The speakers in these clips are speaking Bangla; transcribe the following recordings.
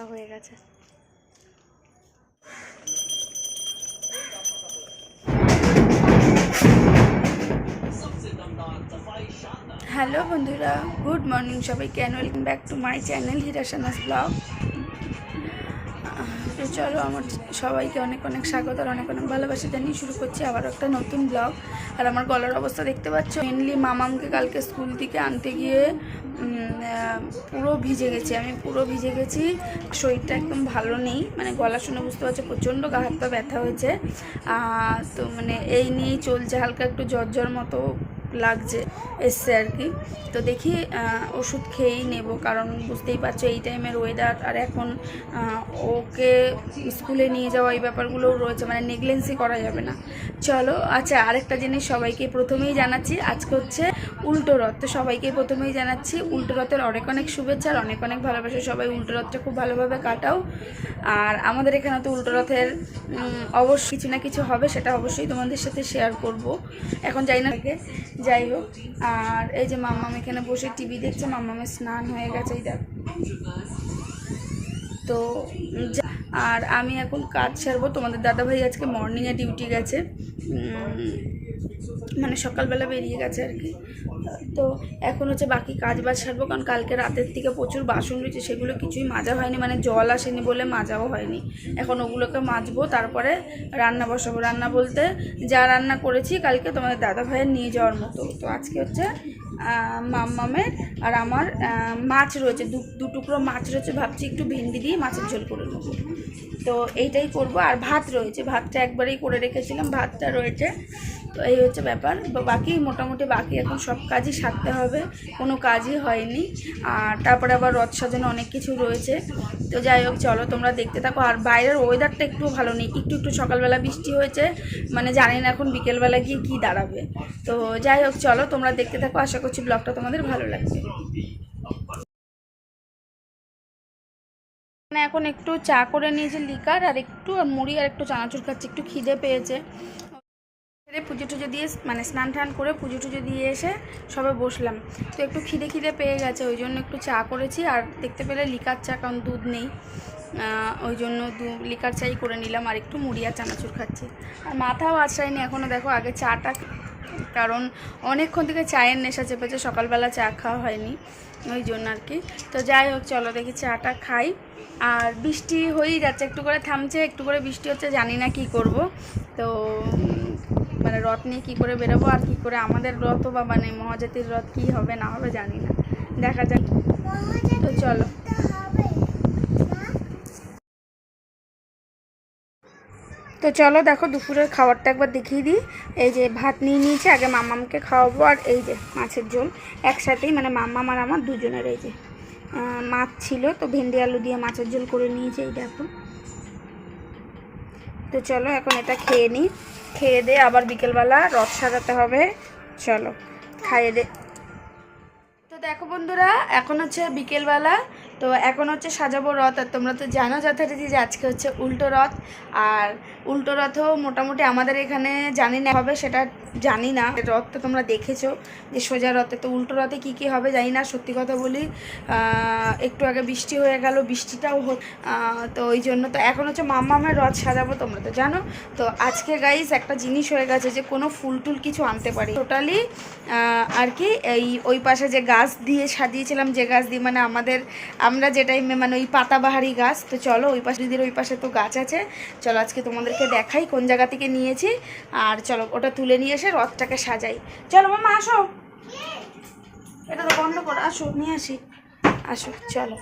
তোলা হয়ে গেছে। হ্যালো বন্ধুরা, গুড মর্নিং সবাইকে and welcome back to my channel হিরাসানাস blog তো চলো আমার সবাইকে অনেক অনেক স্বাগত আর অনেক অনেক ভালোবাসা জানিয়ে শুরু করছি আবার একটা নতুন ব্লগ আর আমার গলার অবস্থা দেখতে পাচ্ছ? মেনলি মামামকে কালকে স্কুল থেকে আনতে গিয়ে পুরো ভিজে গেছি। আমি পুরো ভিজে গেছি। শরীরটা একদম ভালো নেই। মানে গলা শুনে বুঝতে পারছ, প্রচণ্ড গা হাত পা ব্যথা হয়েছে। তো মানে এই নিয়েই চলছে হালকা একটু জ্বর জ্বর মতো লাগছে, এসছে আর কি। তো দেখি ওষুধ খেয়েই নেব, কারণ বুঝতেই পারছ এই টাইমের ওয়েদার আর এখন ওকে স্কুলে নিয়ে যাওয়া এই ব্যাপারগুলোও রয়েছে মানে নেগলেন্সি করা যাবে না। চলো আচ্ছা আরেকটা জিনিস সবাইকে প্রথমেই জানাচ্ছি, আজকে হচ্ছে উল্টো রথ। তো সবাইকে প্রথমেই জানাচ্ছি, উল্টো রথের অনেক অনেক শুভেচ্ছা আর অনেক অনেক ভালোবাসা। সবাই উল্টো রথটা খুব ভালোভাবে কাটাও। আর আমাদের এখানে তো উল্টো রথের অবশ্যই কিছু না কিছু হবে, সেটা অবশ্যই তোমাদের সাথে শেয়ার করব। এখন যাই না যাই হোক, আর এই যে মাম্মাম এখানে বসে টিভি দেখছে, মাম্মামের স্নান হয়ে গেছে, এই দেখ। তো আর আমি এখন কাজ সারবো। তোমাদের দাদাভাই আজকে মর্নিংয়ে ডিউটি গেছে। মানে সকালবেলা বেরিয়ে গেছে আর কি। তো এখন হচ্ছে বাকি কাজ বাজ সারবো, কারণ কালকে রাতের থেকে প্রচুর বাসন রয়েছে, সেগুলো কিছুই মাজা হয়নি মানে জল আসেনি বলে মাজাও হয়নি। এখন ওগুলোকে মাজবো, তারপরে রান্না বসাবো। রান্না বলতে যা রান্না করেছি কালকে তোমাদের দাদা ভাইয়ের নিয়ে যাওয়ার মতো। তো আজকে হচ্ছে মাম্মামের আর আমার মাছ রয়েছে, দু দু টুকরো মাছ রয়েছে, ভাবছি একটু ভেন্ডি দিয়ে মাছের ঝোল করে নেব। তো এইটাই করব। আর ভাত রয়েছে, ভাতটা একবারেই করে রেখেছিলাম, ভাতটা রয়েছে তো এই হচ্ছে ব্যাপার। বাকি মোটামুটি বাকি এখন সব কাজই সারতে হবে, কোনো কাজই হয়নি। আর তারপরে আবার রথ সাজানো অনেক কিছু রয়েছে। তো যাই হোক, চলো তোমরা দেখতে থাকো। আর বাইরের ওয়েদারটা একটু ভালো নেই। একটু একটু সকালবেলা বৃষ্টি হয়েছে মানে জানি না এখন বিকেলবেলা গিয়ে কী দাঁড়াবে। তো যাই হোক, চলো তোমরা দেখতে থাকো। আশা করছি ব্লগটা তোমাদের ভালো লাগবে। মানে এখন একটু চা করে নিয়েছে লিকার, আর একটু আর মুড়ি, আর একটু চানাচুর খাচ্ছি। একটু খিদে পেয়েছে। পুজো টুজো দিয়ে মানে স্নান টান করে পুজো টুজো দিয়ে এসে সবে বসলাম। তো একটু খিদে খিদে পেয়ে গেছে, ওই জন্য একটু চা করেছি। আর দেখতে পেলে লিকার চা, কারণ দুধ নেই। ওই জন্য দু লিকার চাই করে নিলাম, আর একটু মুড়ি আর চানাচুর খাচ্ছি। আর মাথাও আছড়ায়নি এখনও দেখো আগে চাটা কারণ অনেকক্ষণ থেকে চায়ের নেশা চেপেছে, সকালবেলা চা খাওয়া হয়নি, ওই জন্য আর কি। তো যাই হোক, চলো দেখি চাটা খাই। আর বৃষ্টি হয়েই যাচ্ছে, একটু করে থামছে, একটু করে বৃষ্টি হচ্ছে, জানি না কি করব। তো মানে রথ নিয়ে কী করে বেরোবো আর কী করে আমাদের রথ বা মানে মহাজাতির রথ কী হবে না হবে জানি না। দেখা যাক। তো চলো। তো চলো দেখো দুপুরের খাবারটা একবার দেখিয়ে দিই। এই যে ভাত নিয়ে নিয়েছি, আগে মামামকে খাওয়াবো আর এই যে মাছের ঝোল। একসাথেই মানে মাম্মাম আর আমার দুজনের এই যে মাছ ছিল, তো ভেন্ডি আলু দিয়ে মাছের ঝোল করে নিয়েছি এই দেখো তো চলো এখন এটা খেয়ে নিই। খেয়ে দে আবার বিকেলবেলা রথ সাজাতে হবে। চলো, খাইয়ে দে। তো দেখো বন্ধুরা, এখন হচ্ছে বিকেলবেলা। তো এখন হচ্ছে সাজাবো রথ, আর তোমরা তো জানো যথারীতি যে আজকে হচ্ছে উল্টো রথ। আর উল্টো রথও মোটামুটি আমাদের এখানে জানি না হবে, সেটা জানি না। রথ তো তোমরা দেখেছ, যে সোজা রথে তো উল্টো রথে কী কী হবে জানি না। সত্যি কথা বলি একটু আগে বৃষ্টি হয়ে গেল, বৃষ্টিটাও তো ওই জন্য তো এখন হচ্ছে মামামের রথ সাজাবো, তোমরা তো জানো। তো আজকে গাইস একটা জিনিস হয়ে গেছে যে কোনো ফুল টুল কিছু আনতে পারি। টোটালি আর কি এই ওই পাশে যে গাছ দিয়ে সাজিয়েছিলাম, যে গাছ দিয়ে মানে আমাদের আমরা যে টাইমে মানে ওই পাতাবাহারি গাছ, তো চলো ওই পাশে, দিদির ওই পাশে তো গাছ আছে। চলো আজকে তোমাদেরকে দেখাই কোন জায়গা থেকে নিয়েছি। আর চলো ওটা তুলে নিয়ে এসে রথটাকে সাজাই। চলো মামা, আসো। এটা তো বন্ধ করো, আসো, নিয়ে আসি। আসো, চলো।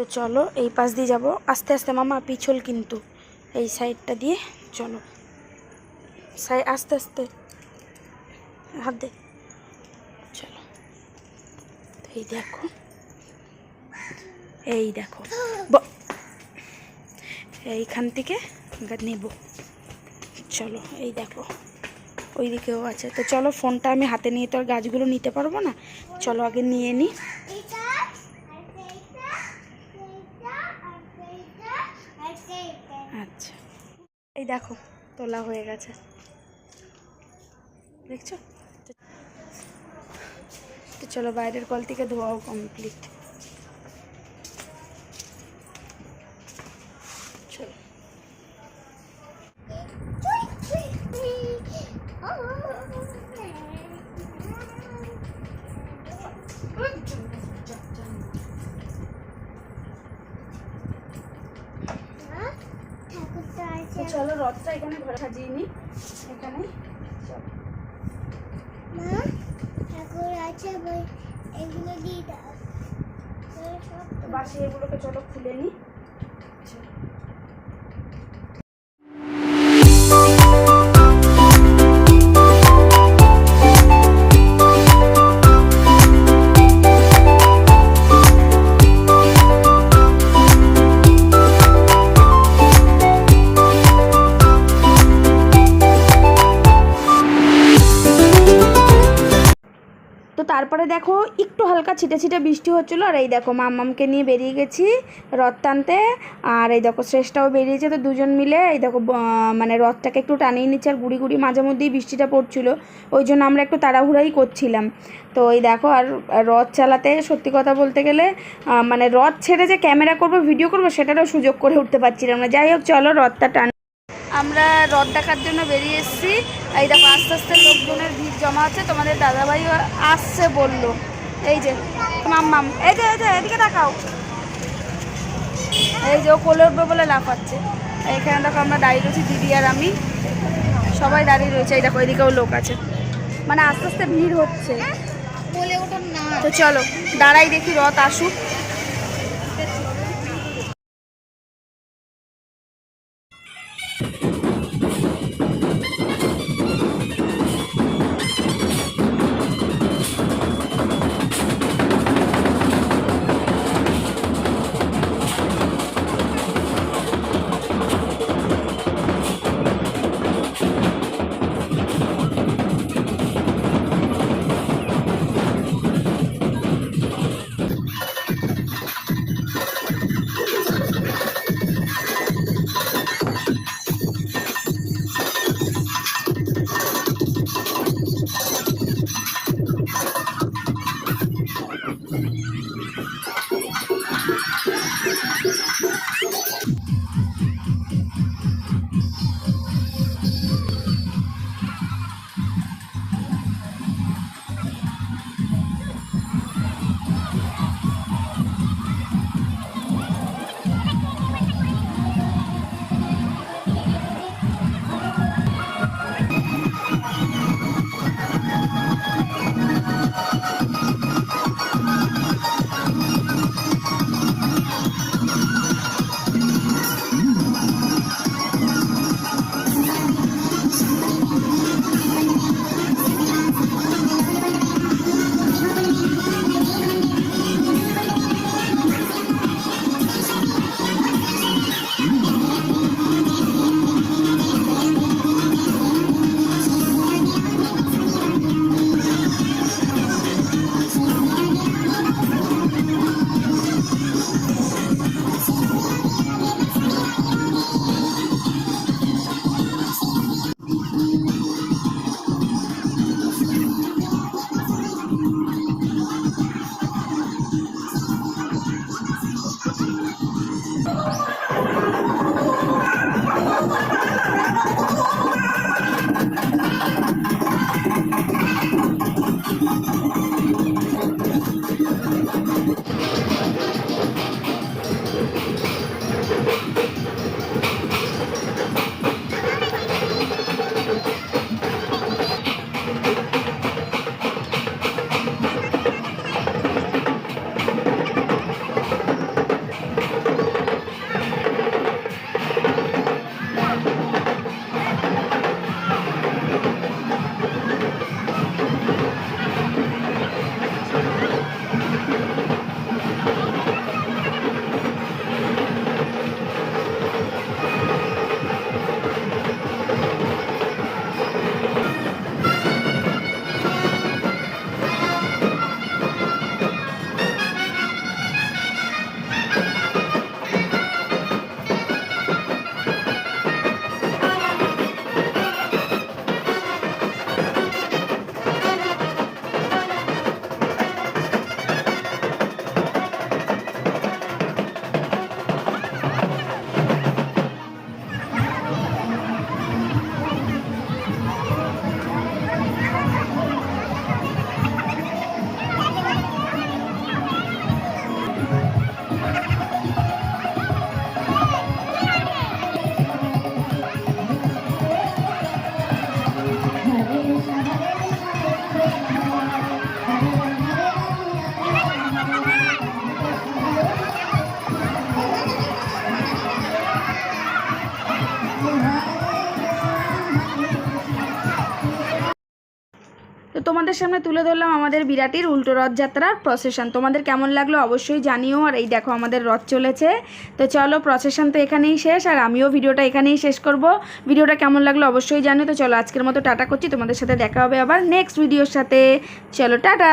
তো চলো, এই পাশ দিয়ে যাব। আস্তে আস্তে মামা, পিছল কিন্তু। এই সাইডটা দিয়ে চলো। সাই, আস্তে আস্তে। হাত দে। এই দেখো। এই দেখো। এইখান থেকে নেব। চলো, এই দেখো। ওই দিকেও আছে। তো চলো, ফোনটা আমি হাতে নিয়ে তো আর গাছগুলো নিতে পারব না। চলো, আগে নিয়ে নিই আচ্ছা। এই দেখো, তোলা হয়ে গেছে। দেখছ? চলো বাইরের কল থেকে ধোয়াও কমপ্লিট চলো। রথটা এখানে ঘরে সাজিয়ে নি এখানে চলো এগুলো দিয়ে দাও। বাসি এগুলোকে চলো খুলে নি। দেখো, একটু হালকা ছিটে ছিটে বৃষ্টি হচ্ছিল, আর এই দেখো মাম্মামকে নিয়ে বেরিয়ে গেছি রথ টানতে, আর এই দেখো শ্রেষ্ঠাও বেরিয়েছে, তো দুজন মিলে এই দেখো মানে রথটাকে একটু টানিয়ে নিচ্ছে, আর গুড়ি গুড়ি মাঝে মধ্যেই বৃষ্টিটা পড়ছিল, ওই জন্য আমরা একটু তাড়াহুড়াই করছিলাম। তো এই দেখো, আর রথ চালাতে সত্যি কথা বলতে গেলে মানে রথ ছেড়ে যে ক্যামেরা করব, ভিডিও করব, সেটারও সুযোগ করে উঠতে পারছিলাম না। যাই হোক, চলো রথটা টান আমরা রথ দেখার জন্য বেরিয়ে এসেছি। এই দেখো আস্তে আস্তে লোকজনের ভিড় জমা আছে তোমাদের দাদাভাইও আসছে বলল। এই যে মাম্মাম এই যে এই যে এদিকে দেখাও এই যে ও কোলে উঠবে বলে লাফাচ্ছে। এইখানে দেখো আমরা দাঁড়িয়ে রয়েছি দিদি আর আমি। সবাই দাঁড়িয়ে রয়েছে। এই দেখো এদিকেও লোক আছে। মানে আস্তে আস্তে ভিড় হচ্ছে। তো চলো দাঁড়াই দেখি রথ আসুক। তোমাদের সামনে তুলে ধরলাম আমাদের বিরাটির উল্টো রথযাত্রার প্রসেশন তোমাদের কেমন লাগল অবশ্যই জানিও, আর এই দেখো আমাদের রথ চলেছে। তো চলো প্রসেশন তো এখানেই শেষ, আর আমিও ভিডিওটা এখানেই শেষ করব। ভিডিওটা কেমন লাগল অবশ্যই জানিও। তো চলো, আজকের মতো টাটা করছি। তোমাদের সাথে দেখা হবে আবার নেক্সট ভিডিওর সাথে। চলো, টাটা!